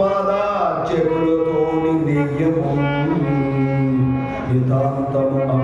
పాదార్చకులతోని దెయ్యము నితాంతము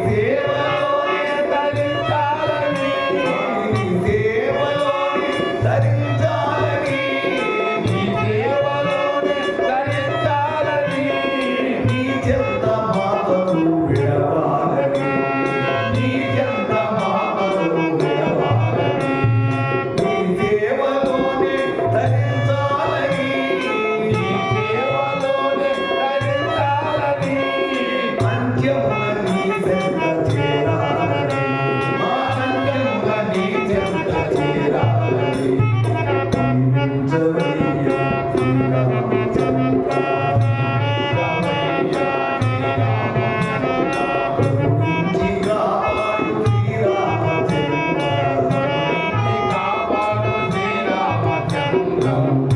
que Krishna.